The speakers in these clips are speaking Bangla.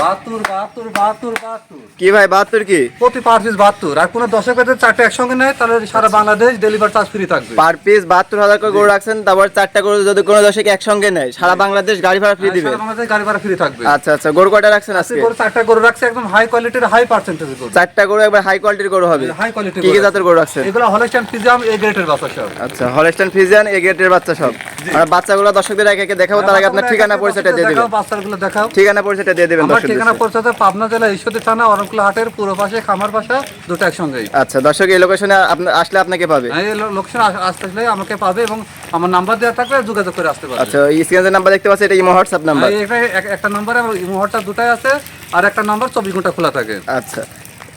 বাহাত্তর বাহাত্তর বাহাত্তর বাহাত্তর। কি ভাই বাহাত্তর কি? প্রতি পার পিস বাহাত্তর। আর কোনো দশক পেতে চারটে একসঙ্গে নেয় তাহলে সারা বাংলাদেশ ডেলিভার চার্জ ফ্রি থাকবে। পার পিস বাহাত্তর হাজার করে গরু রাখছেন তারপর চারটা গরু যদি কোনো দশক একসঙ্গে নেয় সারা বাংলাদেশ গাড়ি ভাড়া ফ্রি দিবে। সারা বাংলাদেশ গাড়ি ভাড়া ফ্রি থাকবে। আচ্ছা আচ্ছা গরু কয়টা রাখছেন আজকে গরু চারটা গরু রাখছে একদম হাই কোয়ালিটির হাই পার্সেন্টেজ গরু। চারটা গরু একবার হাই কোয়ালিটির গরু হবে। হাই কোয়ালিটি কি কি জাতের গরু রাখছেন? এগুলো হলস্টাইন ফিজিয়াম এ গ্রেটের বাচ্চা সব। আচ্ছা হলস্টাইন এ বাচ্চা সব। আর বাচ্চাগুলো দর্শকদের একে একে দেখাবো তার আগে আপনার ঠিকানা পরিচয়টা দিয়ে দিবেন। দেখাও বাচ্চাগুলো দেখাও ঠিকানা পরিচয়টা দিয়ে দিবেন দর্শকদের। ঠিকানা পৌঁছাতে পাবনা জেলা ঈশ্বরদী থানা অরণকুলা হাটের পুরো পাশে খামার পাশা দুটো একসঙ্গেই। আচ্ছা দর্শক এই লোকেশনে আসলে আপনাকে পাবে? এই লোকেশন আসতে আসলে আমাকে পাবে এবং আমার নাম্বার দেওয়া থাকলে যোগাযোগ করে আসতে পারবে। আচ্ছা স্ক্রিনে নাম্বার দেখতে পাচ্ছি এটা ইমো হোয়াটসঅ্যাপ নাম্বার এই একটা এক- একটা নাম্বার এবং মোহরটা দুটাই আছে আর একটা নাম্বার চব্বিশ ঘণ্টা খোলা থাকে। আচ্ছা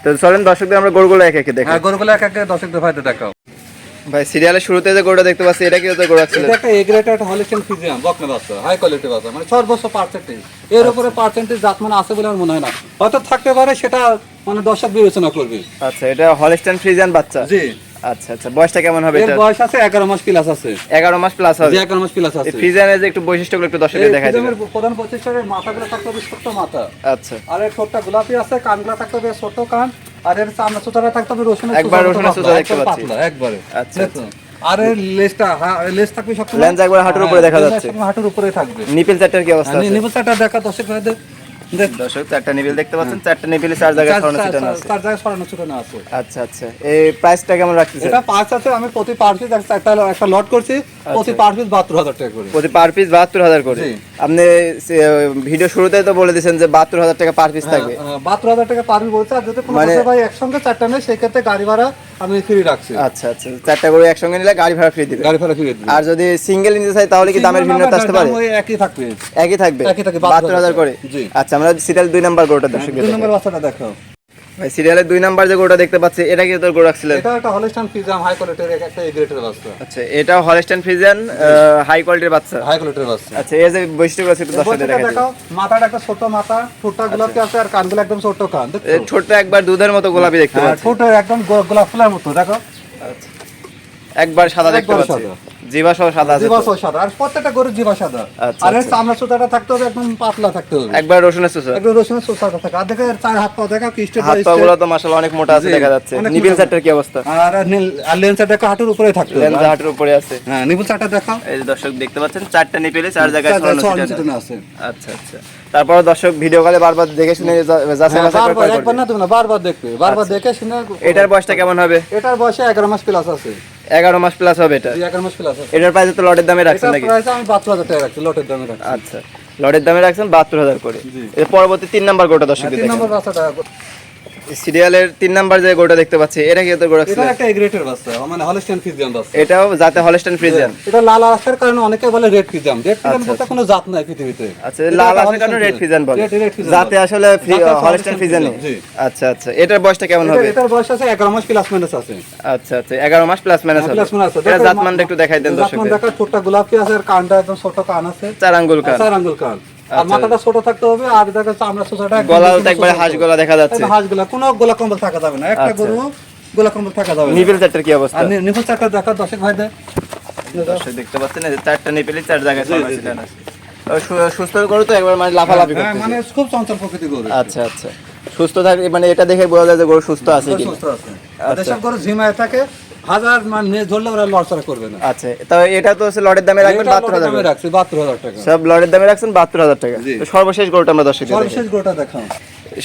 তো চলেন দর্শকদের আমরা গরুগুলো একে একে দেখি হ্যাঁ গরুগুলো এক এক দর্শক ভাইতে দেখাও। ভাই সিরিয়ালের শুরুতে যে গরুটা দেখতে পাচ্ছি এটা কি হতে গরু রাখছিলেন এটা একটা এগ্রেট একটা হলিস্টিয়ান ফিজিয়াম বকনা বাচ্চা হাই কোয়ালিটি বাচ্চা মানে সর্বোচ্চ পার্সেন্টেজ এর উপরে পার্সেন্টেজ জাত মানে আছে বলে আমার মনে হয় না। হয়তো থাকতে পারে সেটা মানে দর্শক বিবেচনা করবে। আচ্ছা এটা হলস্টাইন ফ্রিজিয়ান বাচ্চা? জি। আচ্ছা আচ্ছা বয়সটা কেমন হবে এর এটা বয়স আছে এগারো মাস প্লাস আছে। এগারো মাস প্লাস আছে যে এগারো মাস প্লাস আছে। ফ্রিজিয়ানের যে একটু বৈশিষ্ট্যগুলো একটু দর্শকদের দেখাই দেবেন। প্রধান বৈশিষ্ট্যের মাথাগুলো থাকতে হবে ছোট্ট মাথা। আচ্ছা। আর এর ঠোঁটটা গোলাপি আছে কানগুলো থাকতে হবে ছোট কান। আর এর সামনে সুতাটা থাকতে হবে রসুনের একবার রসুনের সুতা দেখতে পাচ্ছি। একবারে। আচ্ছা, দেখো। আর এর লেজটা হ্যাঁ, লেজ থাকবে সব লেন্স একবার হাঁটুর উপরে দেখা যাচ্ছে। হাঁটুর উপরে থাকবে। নিপেল চারটার কি অবস্থা নিপেল চারটা দেখা দর্শক ভাইদের দেখ দর্শক চারটা নিপিল দেখতে পাচ্ছেন চারটা নিপিল চার জায়গায় ছড়ানো ছিটানো আছে চার জায়গায় সরানো ছোটানো আছে। আচ্ছা আচ্ছা। এই প্রাইসটা কেমন রাখতেছেন? এটা পাঁচ আছে আমি প্রতি পার পিস একটা একটা লট করছি প্রতি পার পিস বাহাত্তর হাজার টাকা করে। প্রতি পার পিস বাহাত্তর হাজার করে। আপনি ভিডিও শুরুতে তো বলে দিয়েছেন যে বাহাত্তর হাজার টাকা পার পিস থাকবে। বাহাত্তর হাজার টাকা পার পিস বলছে আর যদি কোনো মানে- ভাই একসঙ্গে চারটা নেই সেক্ষেত্রে গাড়ি ভাড়া আমি ফ্রি রাখছি। আচ্ছা আচ্ছা। চারটা করে একসঙ্গে নিলে গাড়ি ভাড়া ফ্রি দিবে। গাড়ি ভাড়া ফ্রি দিবে। আর যদি সিঙ্গেল নিতে চাই তাহলে কি দামের ভিন্নতা আসতে পারে? একই থাকবে। একই থাকবে? একই থাকবে, বাহাত্তর হাজার করে? জি। আচ্ছা আমরা সিরিয়াল দুই নাম্বার গরুটা দর্শক দুই নম্বর বাচ্চাটা দেখো ভাই সিরিয়ালের দুই নাম্বার যে গরুটা দেখতে পাচ্ছি এটা কি তোর গরু রাখছিলেন? এটা একটা হলস্টাইন ফিজাম হাই কোয়ালিটির একটা এ বাচ্চা। আচ্ছা এটা হলস্টাইন ফ্রিজান হাই কোয়ালিটির বাচ্চা? হাই কোয়ালিটির বাচ্চা। আচ্ছা এই যে বৈশিষ্ট্যগুলো আছে একটু দর্শকদের বৈশিষ্ট্য দেখা দেখাও মাথাটা একটা ছোট মাথা ঠোঁটটা গোলাপি আছে আর কানগুলো একদম ছোট কান ছোট একবার দুধের মতো গোলাপি দেখতে হ্যাঁ, পাচ্ছি। ছোট একদম গোলাপ ফুলের মতো দেখো। একবার সাদা দেখতে পাচ্ছি। জিবা সহ সাদা আছে জিবা সহ সাদা। আর প্রত্যেকটা গরুর জিবা সাদা। আচ্ছা, আর এর আচ্ছা। চামড়া সুতাটা থাকতে হবে একদম পাতলা থাকতে হবে। একবার রসুনের সুসা একদম রসুনের সুতাটা থাকে আর দেখো এর চার হাত পা দেখা কি স্টেপ হাত পা গুলো তো মাশাআল্লাহ অনেক মোটা আছে দেখা যাচ্ছে। নিবিল মোটা। কি অবস্থা? আর নীল- আর লেন্সটা দেখো হাঁটুর উপরে থাকতে হবে। লেন্স হাটের উপরে আছে। হ্যাঁ নিবুল চারটা দেখাও। এই যে দর্শক দেখতে পাচ্ছেন চারটা নিপেলে চার জায়গায় ছড়ানো। ছিটানো আছে। আচ্ছা আচ্ছা। তারপর দর্শক ভিডিও কলে বারবার দেখে শুনে যা- যাচাই বাছাই করে বারবার একবার না তুমি না বারবার দেখবে। বারবার দেখে শুনে এটার বয়সটা কেমন হবে? এটার বয়সে এগারো মাস প্লাস আছে। এগারো মাস প্লাস হবে এটা। এগারো মাস প্লাস আছে এটার প্রাইস তো লটের দামে রাখছেন এটা নাকি? প্রাইস আমি বাহাত্তর হাজার টাকা রাখছি লটের দামে রাখছি। আচ্ছা। লটের দামে রাখছেন বাহাত্তর হাজার করে। এর পরবর্তী তিন নাম্বার গোটা দর্শক তিন নাম্বার বাচ্চাটা সিরিয়ালের তিন নাম্বার যে গোটা দেখতে পাচ্ছি এটা কি তো গোটা এটা একটা এগ্রেটের বাচ্চা মানে হলস্টাইন ফিজিয়াম বাচ্চা। এটাও যাতে হলস্টাইন ফ্রিজিয়ান এটা লাল আসার কারণে অনেকে বলে রেড ফিজিয়াম রেড ফিজিয়াম বলতে কোনো জাত নাই পৃথিবীতে। আচ্ছা লাল আসার কারণে রেড ফিজিয়ান বলে। বলে। আসলে হলস্টাইন ফ্রিজিয়ান জি। আচ্ছা আচ্ছা। এটার বয়সটা কেমন হবে? এটার বয়স আছে এগারো মাস প্লাস মাইনাস আছে। আচ্ছা আচ্ছা। এগারো মাস প্লাস মাইনাস হবে। প্লাস মাইনাস আছে। এটা দেখো, জাতমানটা একটু দেখাই দেন দর্শকদের। দেখা ঠোঁটটা গোলাপি আছে আর কানটা একদম ছোট কান আছে। চার আঙ্গুল কান। চার আঙ্গুল কান। আর মাথাটা ছোট থাকতে হবে আর দেখা সোসাটা গলাও তো একবারে হাঁস গলা দেখা যাচ্ছে। হাঁসগুলা কোনো গোলা কম্বল থাকা যাবে না। একটা আচ্ছা। গরু গোলা কম্বল থাকা যাবে নিপেল চারটার কি অবস্থা? আর নিপুল চারটা দেখা দশেক ভাই দেয় দেখতে পাচ্ছেন চারটা নিপেলে চার জায়গায় সুস্থ গরু তো একবার মানে লাফালাফি হ্যাঁ, করতেছে। মানে খুব চঞ্চল প্রকৃতি গরু আচ্ছা আচ্ছা। সুস্থ থাকে মানে এটা দেখে বোঝা যায় যে গরু সুস্থ আছে কি সুস্থ আছে। যেসব গরু ঝিমায় থাকে হাজার মান নিয়ে ধরলে ওরা লড়চড়া করবে না। আচ্ছা তো এটা তো হচ্ছে লটের দামে রাখবেন বাহাত্তর হাজার রাখছি বাহাত্তর হাজার টাকা। সব লটের দামে রাখছেন বাহাত্তর হাজার টাকা। তো সর্বশেষ গরুটা আমরা দর্শক সর্বশেষ গরুটা দেখাও।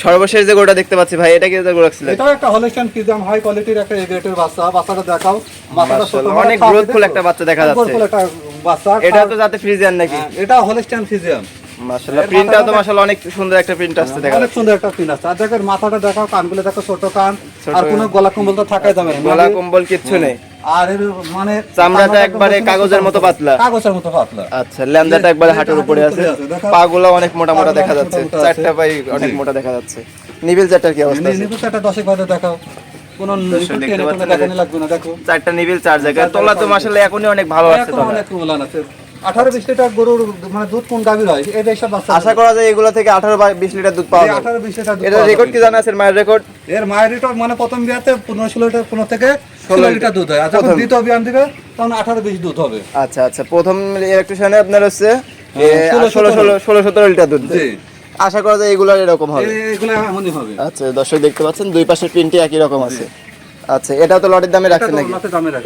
সর্বশেষ যে গরুটা দেখতে পাচ্ছি ভাই এটা কি গরু রাখছিলেন? এটাও একটা হলিস্টান ফিজাম হাই কোয়ালিটির একটা এগ্রেটের বাচ্চা। বাচ্চাটা দেখাও। মাথাটা ছোট অনেক দেখো? একটা বাচ্চা দেখা যাচ্ছে। growthful একটা বাচ্চা। এটা তো যাতে ফ্রিজিয়ান নাকি? হ্যাঁ, এটা হলিস্টান ফিজিয়াম মাশাআল্লাহ প্রিন্টটা তো মাশাআল্লাহ অনেক সুন্দর একটা প্রিন্ট আসছে দেখা অনেক সুন্দর একটা পিন আছে আর দেখেন মাথাটা দেখাও কানগুলো দেখো ছোট কান আর কোনো গলা কম্বল তো থাকাই যাবে না। গলা কম্বল কিচ্ছু নেই। আর মানে চামড়াটা একবারে কাগজের মতো পাতলা। কাগজের মতো পাতলা। আচ্ছা ল্যান্ডাটা একবারে হাঁটুর উপরে আছে। পাগুলো অনেক মোটা মোটা দেখা যাচ্ছে। চারটা পাই অনেক মোটা দেখা যাচ্ছে। নিবিল চারটার কি অবস্থা আছে? নিপুষ একটা দশেক দেখাও। কোনো দেখতে পাচ্ছেন চারটা নিবিল চার জায়গায়। তোলা তো জায়গায় এখনই অনেক ভালো আছে তোলা। অনেক মূল্যায়ন আছে। আঠারো বিশ লিটার গরুর মানে দুধ কোন গাভীর হয় এটা সব বাচ্চা আশা করা যায় এগুলো থেকে আঠারো বা বিশ লিটার দুধ পাওয়া যায়। আঠারো বিশ লিটার এটা রেকর্ড কি জানা আছে মায়ের রেকর্ড এর মায়ের লিটার মানে প্রথম বিয়াতে পনেরো ষোলো লিটার পনেরো থেকে ষোলো লিটার। দুধ হয়। আর যখন দ্বিতীয় বিয়ান দিবে তখন আঠারো বিশ দুধ হবে। আচ্ছা আচ্ছা প্রথম ইলেকট্রিশিয়ানে আপনার হচ্ছে হ্যাঁ, ষোলো ষোলো ষোলো সতেরো লিটার দুধ। আশা করা যায় এগুলো এরকম হবে। এগুলো এমনই হবে। আচ্ছা দর্শক দেখতে পাচ্ছেন দুই পাশের প্রিন্টই একই রকম আছে। আচ্ছা তো লটের দামে রাখছেন নাকি।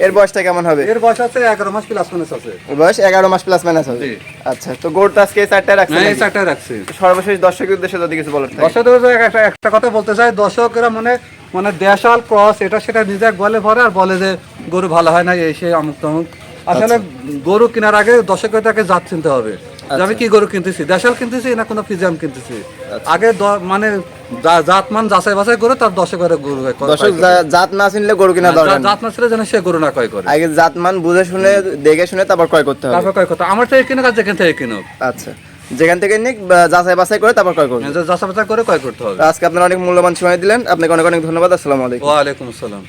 এর বয়সটা কেমন হবে? এর বয়স আছে এগারো মাস প্লাস মাইনাস আছে। বয়স এগারো মাস প্লাস মাইনাস জি। আচ্ছা তো আজকে চারটা রাখছেন হ্যাঁ? চারটা রাখছি। সর্বশেষ দর্শকের উদ্দেশ্যে যদি কিছু দর্শকদের একটা একটা কথা বলতে চাই। দর্শকরা মানে মানে দেশাল ক্রস এটা সেটা নিজে বলে পরে আর বলে যে গরু ভালো হয় না এই সেই অমুক তমুক আসলে গরু কেনার আগে দর্শকের তাকে জাত চিনতে হবে। আমি কি গরু কিনতেছি? দেশাল কিনতেছি না কোনো ফিজিয়াম কিনতেছি? আগে মানে জাত মান যাচাই বাছাই করে তার গরু দর্শক করে। জা- জাত না চিনলে গরু কিনা দরকার জাত না ছিল যেন সে গরু না ক্রয় করে। আগে জাত মান বুঝে শুনে দেখে শুনে তারপর ক্রয় করতে হবে। তারপর ক্রয় করতে আমার থেকে কিনুক আর যেখান থেকে কিনুক। আচ্ছা। যেখান থেকে নিক যাচাই বাছাই করে তারপর ক্রয় করবে যাচাই বাছাই করে ক্রয় করতে হবে। আজকে আপনারা অনেক মূল্যবান সময় দিলেন। আপনাকে অনেক অনেক ধন্যবাদ। আসসালামু আলাইকুম। ওয়ালাইকুম আসসালাম।